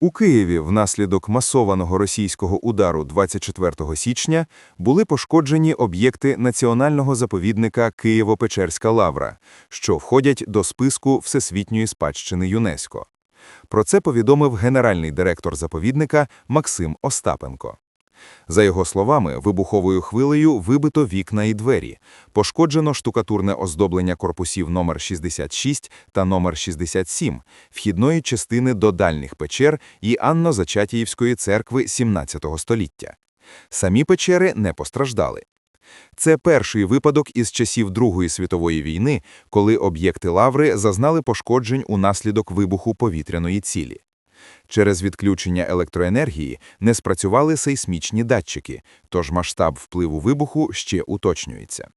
У Києві внаслідок масованого російського удару 24 січня були пошкоджені об'єкти національного заповідника Києво-Печерська лавра, що входять до списку Всесвітньої спадщини ЮНЕСКО. Про це повідомив генеральний директор заповідника Максим Остапенко. За його словами, вибуховою хвилею вибито вікна і двері, пошкоджено штукатурне оздоблення корпусів номер 66 та номер 67, вхідної частини до дальніх печер і Анно-Зачатіївської церкви 17 століття. Самі печери не постраждали. Це перший випадок із часів Другої світової війни, коли об'єкти лаври зазнали пошкоджень унаслідок вибуху повітряної цілі. Через відключення електроенергії не спрацювали сейсмічні датчики, тож масштаб впливу вибуху ще уточнюється.